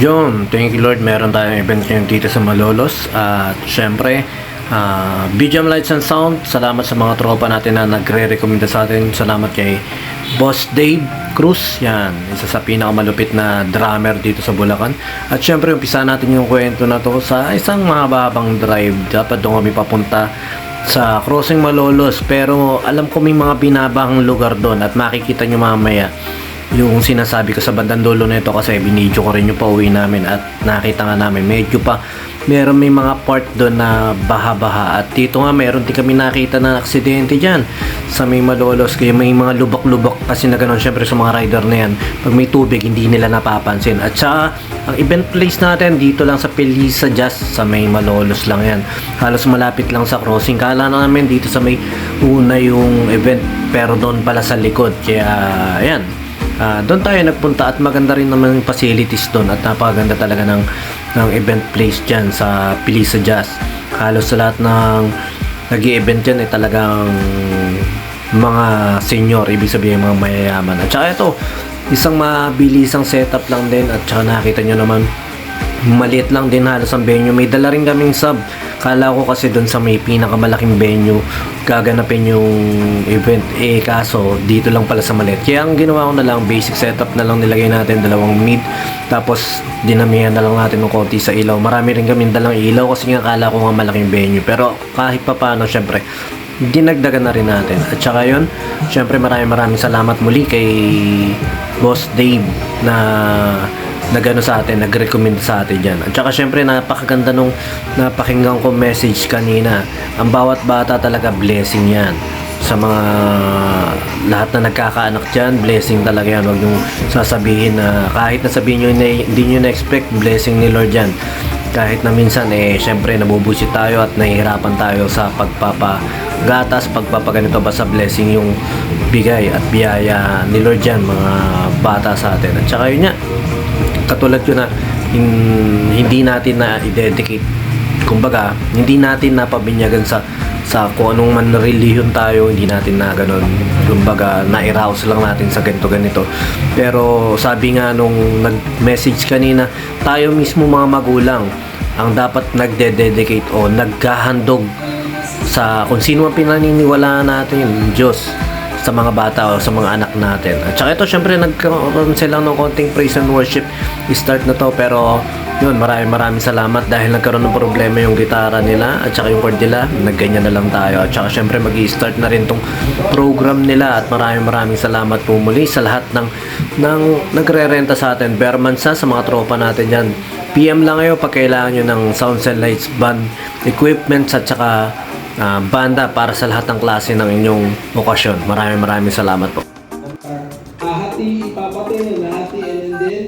Yun, thank you Lord, meron tayong event ngayon dito sa Malolos. At syempre ah, BGM Lights and Sound, salamat sa mga tropa natin na nagre-recommenda sa atin. Salamat kay Boss Dave Cruz. Yan, isa sa pinakamalupit na drummer dito sa Bulacan. At syempre umpisa natin yung kwento na to sa isang mahabang drive. Dapat doon kami papunta sa Crossing Malolos. Pero alam ko may mga binabang lugar doon at makikita nyo mamaya yung sinasabi ko sa bandang dulo nito kasi binidyo ko rin yung pauwi namin at nakita nga namin medyo pa meron may mga part doon na baha-baha. At dito nga meron din kami nakita na aksidente dyan sa may malolos. Kaya may mga lubak-lubak kasi na ganun syempre sa mga rider na yan. Pag may tubig hindi nila napapansin. At saka ang event place natin dito lang sa Pelisa Just sa may malolos lang yan. Halos malapit lang sa crossing. Kala na namin dito sa may una yung event pero doon pala sa likod. Kaya ayan Ah, doon tayo nagpunta at maganda rin naman yung facilities doon at napakaganda talaga ng ng event place diyan sa Pilisa Jazz. Halos sa lahat ng nag event diyan ay talagang mga senior, ibig sabihin mga mayayaman. At saka ito, isang mabilisang setup lang din at saka nakita nyo naman maliit lang din halos ang venue. May dala rin kaming sub. Kala ko kasi doon sa may pinakamalaking venue gaganapin yung event. Eh kaso dito lang pala sa maliit. Kaya ang ginawa ko na lang basic setup na lang nilagay natin dalawang mid. Tapos dinamihan na lang natin ng konti sa ilaw. Marami rin kaming dalang ilaw kasi nga kala ko nga malaking venue. Pero kahit pa paano syempre dinagdagan na rin natin. At saka yun, syempre maraming maraming salamat muli kay Boss Dave na nagano sa atin, nag-recommend sa atin dyan. At saka syempre napakaganda nung napakinggan ko message kanina. Ang bawat bata talaga blessing yan. Sa mga lahat na nagkakaanak dyan, blessing talaga yan. Huwag yung sasabihin na kahit na sabihin nyo na hindi nyo na-expect, blessing ni Lord yan. Kahit na minsan eh, syempre nabubusit tayo at nahihirapan tayo sa pagpapagatas, pagpapaganito ba sa blessing yung bigay at biyaya ni Lord yan, mga bata sa atin. At saka yun nga, katulad yun na hin- hindi natin na i-dedicate. Kumbaga hindi natin napabinyagan sa sa kung anong man reliyon tayo hindi natin na ganun. Kumbaga na-arouse lang natin sa ganito ganito. Pero sabi nga nung nag-message kanina tayo mismo mga magulang ang dapat nagde-dedicate o naghahandog sa kung sino ang pinaniniwalaan natin Diyos sa mga bata o sa mga anak natin. At saka ito, syempre, nagkaroon sila ng konting praise and worship. I-start na to, pero yun, maraming maraming salamat dahil nagkaroon ng problema yung gitara nila at saka yung chord nila. Nagganyan na lang tayo. At saka syempre, mag start na rin tong program nila at maraming maraming salamat po muli sa lahat ng, ng nagre-renta sa atin. Bermansa sa mga tropa natin yan. PM lang kayo pag kailangan nyo ng sounds and lights band equipment at saka ah, banda para sa lahat ng klase ng inyong okasyon. Maraming maraming salamat po. Hahati, ipapatay na hati and then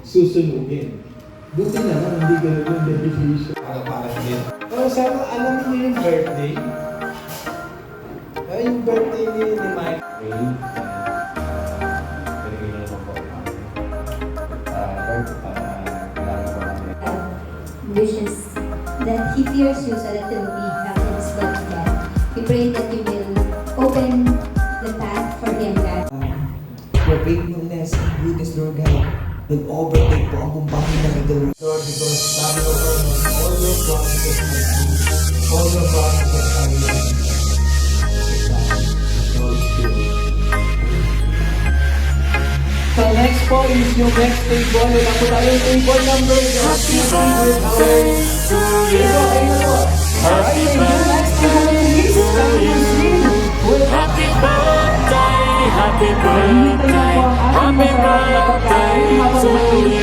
susunugin. Buti na lang, hindi ganun yung definition. Para para din. Pero sana alam niyo yung birthday. Ay, yung birthday ni, ni Mike. wishes that he fears you so that he will be pray that you will open the path for him, God. Your faithfulness and goodness, Lord God, will overtake po ang bumbangin ng idol. Lord, because sabi ko Lord, all your promises are true. All your promises are true. So next po is yung next table. Ito po tayo yung table number. Happy birthday to you. Happy birthday, happy birthday to.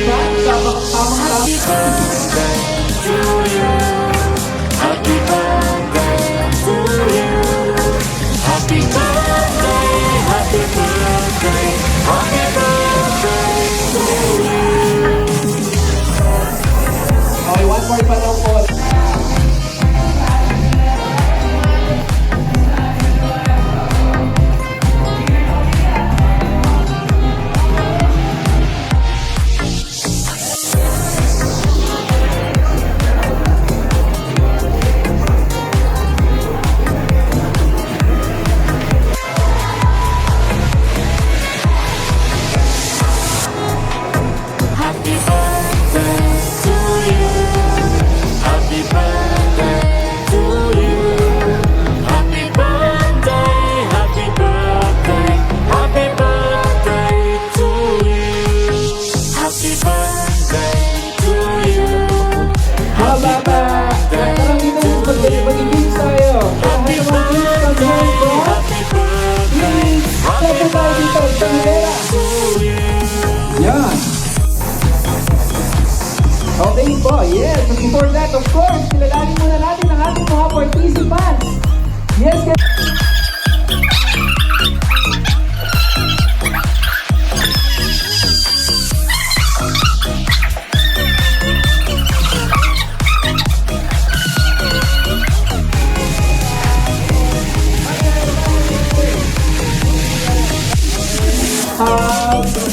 You. Yan. Okay po, yes. But before that, of course, kilalanin muna natin ang ating mga participants. Yes, guys. Oh.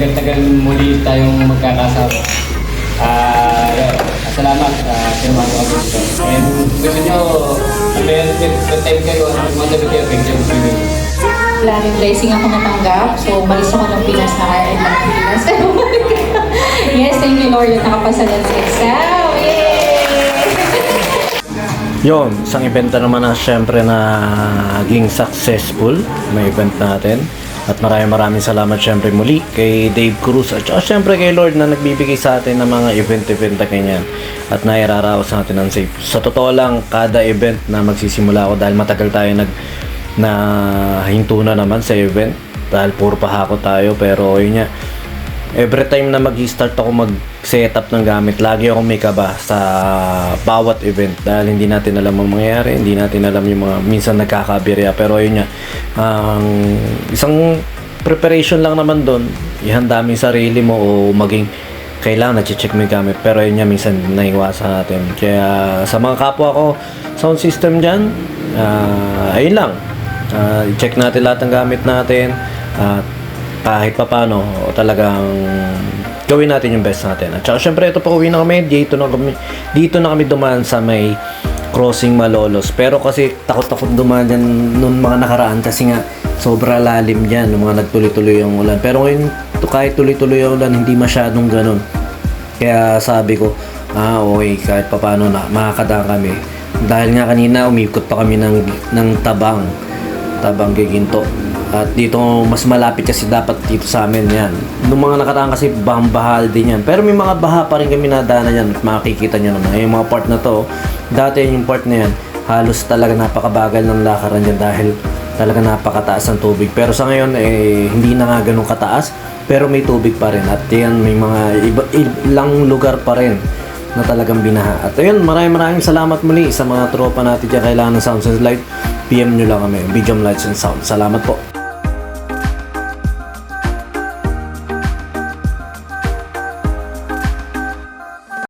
Tagal-tagal, muli tayong magkakasama. Ah, uh, salamat sa uh, Sirmano Augusto. And gusto nyo, may time kayo, magmanda kayo, picture mo kami. Maraming blessing ako natanggap. So, umalis ako ng Pinas na RN ng Pinas. yes, thank you Lord. Yung nakapasa na sa exam. Yay! Yon, isang event na naman na syempre na naging successful. May event natin. At maraming maraming salamat syempre muli kay Dave Cruz at syempre kay Lord na nagbibigay sa atin ng mga event-event na ganyan at nairaraos natin ng safe. Sa totoo lang, kada event na magsisimula ako dahil matagal tayo nag na hinto na naman sa event dahil puro pahako tayo pero yun nga every time na mag-start ako mag-setup ng gamit, lagi ako may kaba sa bawat event. Dahil hindi natin alam ang mangyayari, hindi natin alam yung mga minsan nagkakabirya. Pero ayun nga ang isang preparation lang naman doon ihanda mo sarili mo o maging kailangan na-check mo yung gamit. Pero yun nga minsan naiwasan natin. Kaya sa mga kapwa ko sound system dyan ah, ayun lang. Ah, i-check natin lahat ng gamit natin at kahit pa paano talagang gawin natin yung best natin. At saka syempre ito pa uwi na kami, dito na kami, dito na kami dumaan sa may crossing Malolos. Pero kasi takot-takot dumaan dyan noon mga nakaraan kasi nga sobra lalim dyan mga nagtuloy-tuloy yung ulan. Pero ngayon kahit tuloy-tuloy yung ulan, hindi masyadong ganun. Kaya sabi ko, ah okay, kahit pa paano na, makakadaan kami. Dahil nga kanina umikot pa kami ng, ng tabang, tabang giginto. At dito mas malapit kasi dapat dito sa amin yan. Nung mga nakaraan kasi bahang din yan. Pero may mga baha pa rin kami nadaanan yan makikita nyo naman. Yung mga part na to, dati yung part na yan, halos talaga napakabagal ng lakaran yan dahil talaga napakataas ng tubig. Pero sa ngayon, eh, hindi na nga ganun kataas. Pero may tubig pa rin. At yan, may mga iba, ilang lugar pa rin na talagang binaha. At ayun, maraming maraming salamat muli sa mga tropa natin dyan. Kailangan ng Sounds and Light. PM nyo lang kami. Bigyam Lights and Sound. Salamat po.